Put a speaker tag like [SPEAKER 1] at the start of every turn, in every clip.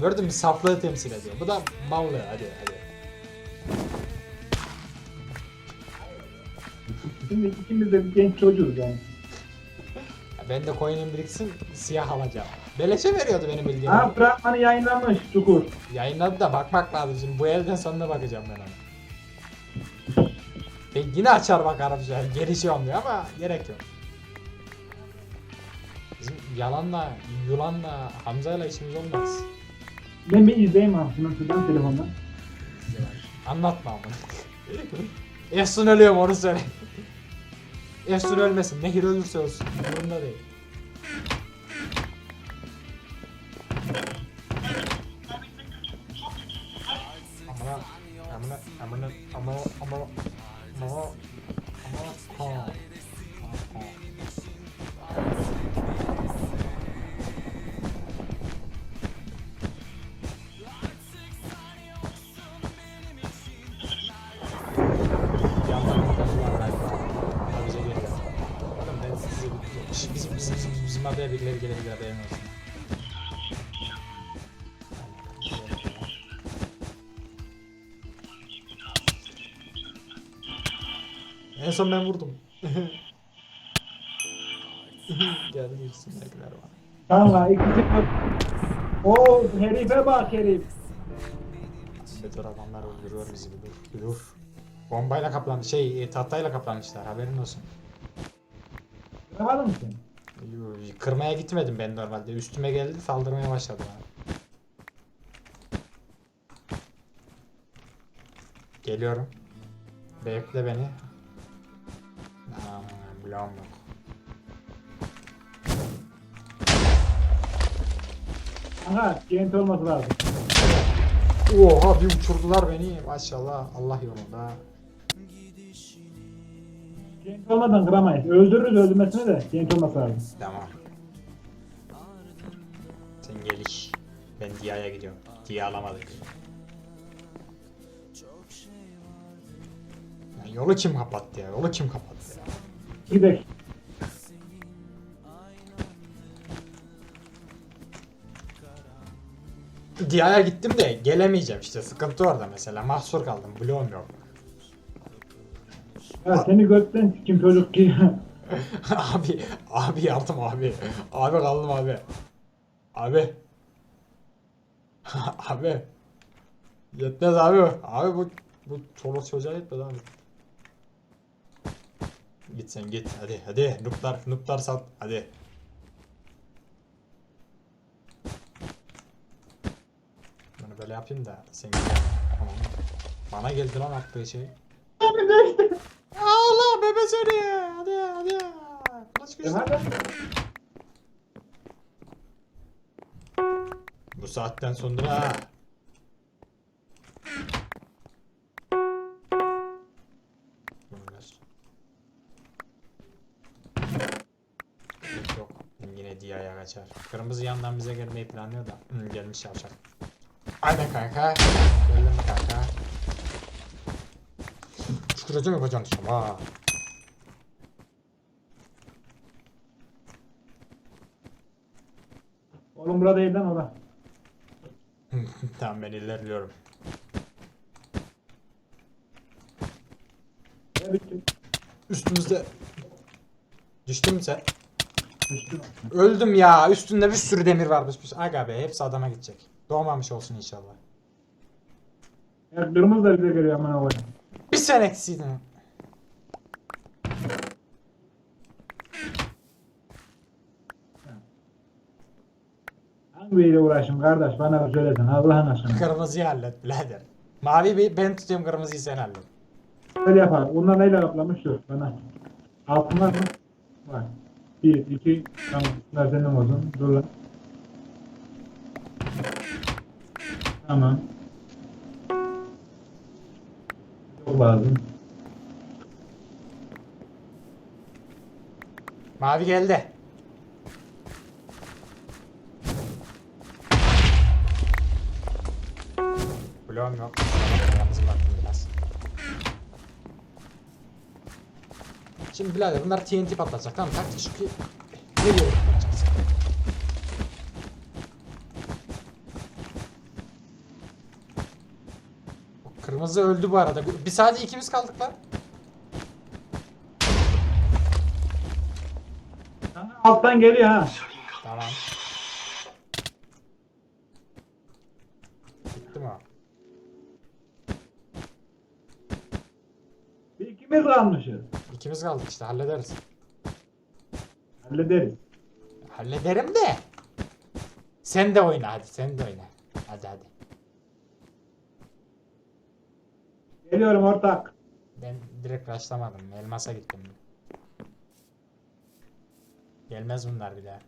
[SPEAKER 1] Gördün mü saflığı temsil ediyor. Bu da mallığı hadi hadi.
[SPEAKER 2] Şimdi ikimiz de bir genç çocuğuz yani.
[SPEAKER 1] Ya Ben de coin'im biriksin siyah alacağım. Beleşe veriyordu benim bildiğim.
[SPEAKER 2] Ha fragmanı yayınlanmış Çukur.
[SPEAKER 1] Yayınladı da bakmak lazım şimdi. Bu elden sonuna bakacağım ben ona. Ben yine açar bakarım şu an. Gelişi olmuyor ama gerek yok. Bizim yalanla, yulanla, Hamza'yla işimiz olmaz.
[SPEAKER 2] Ben bir izleyeyim abi şuradan telefondan.
[SPEAKER 1] Anlatma ama. Efsun ölüyor mu onu söyle. Efsun ölmesin. Nehir ölürse ölsün. Umurumda değil. Amına amına amına amına amına adaya birileri gelebilir haberin olsun. En son ben vurdum. Geldi geçsin belkiler var.
[SPEAKER 2] Tamam ikisi O herife bak herif.
[SPEAKER 1] Betor adamlar öldürüyor bizi bir dur. Bombayla kaplan şey e, tahtayla kaplanmışlar haberin olsun.
[SPEAKER 2] Yapamadın mı
[SPEAKER 1] Kırmaya gitmedim ben normalde. Üstüme geldi saldırmaya başladı. Geliyorum. Bekle beni. Aman bloğum yok.
[SPEAKER 2] Aha genç olması lazım.
[SPEAKER 1] Oha bir uçurdular beni. Maşallah Allah yolunda.
[SPEAKER 2] Genç olmadan kıramayız. Öldürürüz öldürmesine de genç olması lazım.
[SPEAKER 1] Tamam. Sen geliş. Ben Dia'ya gidiyorum. Dia alamadık. Ya yolu kim kapattı ya? Yolu kim kapattı ya?
[SPEAKER 2] Gidek.
[SPEAKER 1] Dia'ya gittim de gelemeyeceğim işte. Sıkıntı orada mesela. Mahsur kaldım. Bloğum yok.
[SPEAKER 2] Ya seni götten kim çocuk ki.
[SPEAKER 1] abi, abi yardım abi. Abi kaldım abi. Abi. abi. Yetmez abi. Abi bu bu çoluk çocuğa yetmez abi. Git sen git hadi hadi nuplar nuplar sat hadi. Bunu böyle yapayım da sen gel. Tamam. Bana geldi lan attığı şey. Seni. Hadi hadi. Güçlü.
[SPEAKER 2] Hadi.
[SPEAKER 1] Bu saatten sonra Bunlar. Yok. Yine Dia'ya kaçar. Kırmızı yandan bize gelmeyi planlıyor da. Hı, gelmiş yavşak. Aynen kanka. Geldin mi kanka? Şüküreceğim yapacağın işim ha.
[SPEAKER 2] Oğlum burada değil lan orada.
[SPEAKER 1] tamam ben ilerliyorum. Üstümüzde. Düştün mü sen?
[SPEAKER 2] Düştü.
[SPEAKER 1] Öldüm ya. Üstünde bir sürü demir varmış. Aga be hepsi adama gidecek. Doğmamış olsun inşallah.
[SPEAKER 2] Ya kırmızı da bize geliyor aman Allah'ım.
[SPEAKER 1] Bir sen eksiydin.
[SPEAKER 2] Hangi biriyle uğraşayım kardeş bana bir söylesen Allah'ın aşkına.
[SPEAKER 1] Kırmızıyı hallet birader. Mavi bir ben tutuyorum kırmızıyı sen hallet.
[SPEAKER 2] Öyle yapar. Bunlar neyle kaplamış dur bana. Altın var mı? Var. Bir, iki, tamam. Bunlar senin olsun. Dur lan. Tamam. Çok lazım.
[SPEAKER 1] Mavi geldi. Bloğum yok. Yalnız baktım biraz. Şimdi birader bunlar TNT patlatacak tamam? Taktik ki... Ne diyorum? Kırmızı öldü bu arada. Bir sadece ikimiz kaldık lan.
[SPEAKER 2] Alttan geliyor ha.
[SPEAKER 1] Tamam. Gitti mi o?
[SPEAKER 2] Bir kalmışız.
[SPEAKER 1] İkimiz kaldık işte hallederiz.
[SPEAKER 2] Hallederiz.
[SPEAKER 1] Hallederim de. Sen de oyna hadi sen de oyna. Hadi hadi.
[SPEAKER 2] Geliyorum ortak.
[SPEAKER 1] Ben direkt rushlamadım. Elmas'a gittim. Gelmez bunlar bir daha.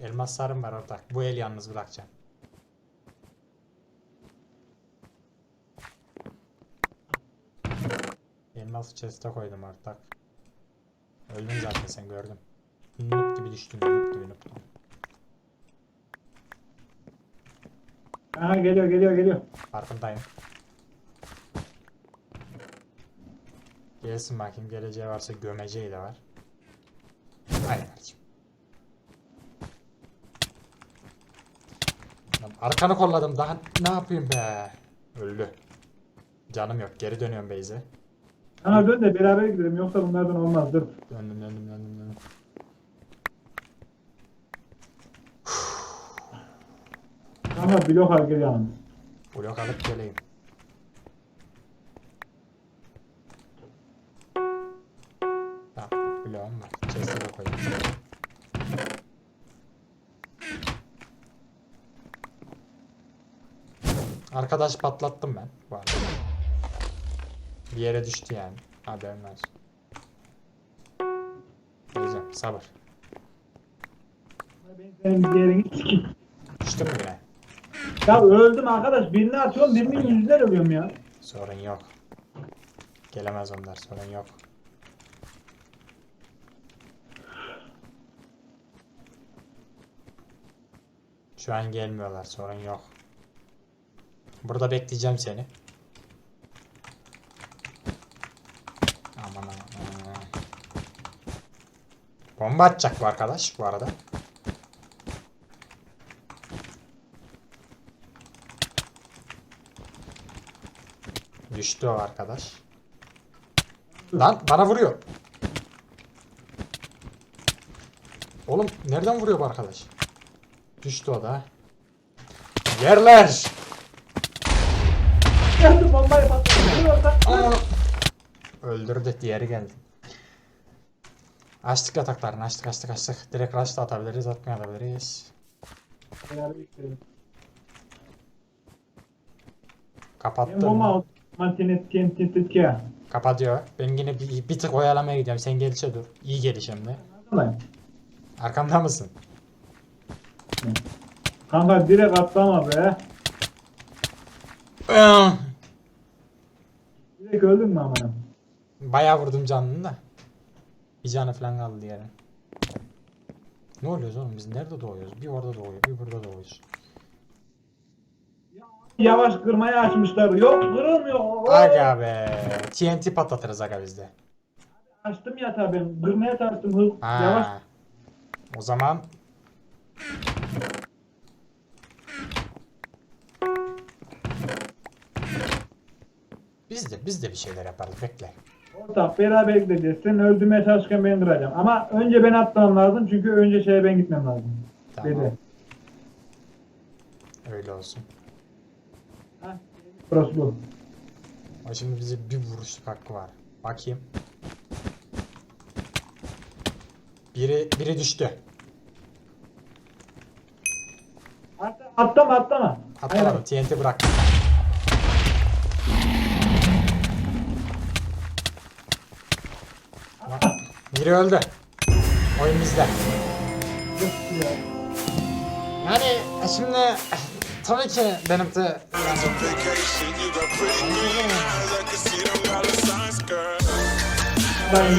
[SPEAKER 1] Elmas sarım var ortak. Bu el yalnız bırakacağım. Elmas chest'e koydum ortak. Öldün zaten sen gördüm. Noob gibi düştün. Noob gibi noob.
[SPEAKER 2] Aha geliyor geliyor geliyor.
[SPEAKER 1] Farkındayım. Gelsin bakayım geleceği varsa gömeceği de var. Aynen kardeşim. Arkanı kolladım daha ne yapayım be. Öldü. Canım yok geri dönüyorum Beyze.
[SPEAKER 2] Sana dön de beraber gidelim yoksa bunlardan olmaz dur.
[SPEAKER 1] Döndüm döndüm döndüm döndüm.
[SPEAKER 2] Kanka blok al gel yalnız.
[SPEAKER 1] Blok alıp geleyim. Tamam bloğum var. Chest'e de koyayım. Arkadaş patlattım ben bu arada. Bir yere düştü yani. Haberin olsun. Güzel sabır.
[SPEAKER 2] Ben yerini sikeyim.
[SPEAKER 1] Düştün mü yine?
[SPEAKER 2] Ya öldüm arkadaş birini atıyorum birinin yüzünden ölüyorum ya.
[SPEAKER 1] Sorun yok. Gelemez onlar sorun yok. Şu an gelmiyorlar sorun yok. Burada bekleyeceğim seni. Bomba atacak bu arkadaş bu arada. Düştü o arkadaş. Lan bana vuruyor. Oğlum nereden vuruyor bu arkadaş? Düştü o da. Yerler.
[SPEAKER 2] Dur ortak.
[SPEAKER 1] Aman. Öldürdü diğeri geldi. Açtık yataklarını açtık açtık açtık. Direkt rush da atabiliriz.
[SPEAKER 2] Beraber gidelim. Ben
[SPEAKER 1] Kapattım.
[SPEAKER 2] bomba aldım. Mantenet TNT ya.
[SPEAKER 1] Kapatıyor. Ben yine bir, bir tık oyalamaya gidiyorum. Sen gelişe dur. İyi geliş hem de. Arkamda mısın?
[SPEAKER 2] Kanka direkt atlama be. Direkt öldün mü amına?
[SPEAKER 1] Bayağı vurdum canını da. Bir canı falan kaldı diğeri. Ne oluyoruz oğlum biz nerede doğuyoruz? Bir orada doğuyor, bir burada doğuyoruz.
[SPEAKER 2] Yavaş kırmaya açmışlar. Yok kırılmıyor.
[SPEAKER 1] Aga be. TNT patlatırız aga bizde.
[SPEAKER 2] Açtım yatağı ben. Kırmaya tarttım. Hız.
[SPEAKER 1] Ha.
[SPEAKER 2] Yavaş.
[SPEAKER 1] O zaman biz de biz de bir şeyler yaparız bekle.
[SPEAKER 2] Ortak beraber gideceğiz. Sen öldürmeye çalışırken ben kıracağım. Ama önce ben atlamam lazım. Çünkü önce şeye ben gitmem lazım.
[SPEAKER 1] Tamam.
[SPEAKER 2] Dedi.
[SPEAKER 1] Öyle olsun.
[SPEAKER 2] Heh. Burası bu.
[SPEAKER 1] O şimdi bize bir vuruşluk hakkı var. Bakayım. Biri biri düştü.
[SPEAKER 2] At- Atlama atlama.
[SPEAKER 1] Atlamadım. TNT bıraktım. Biri öldü. Oyun bizde. Yani şimdi tabii ki benim de yani.
[SPEAKER 2] Ben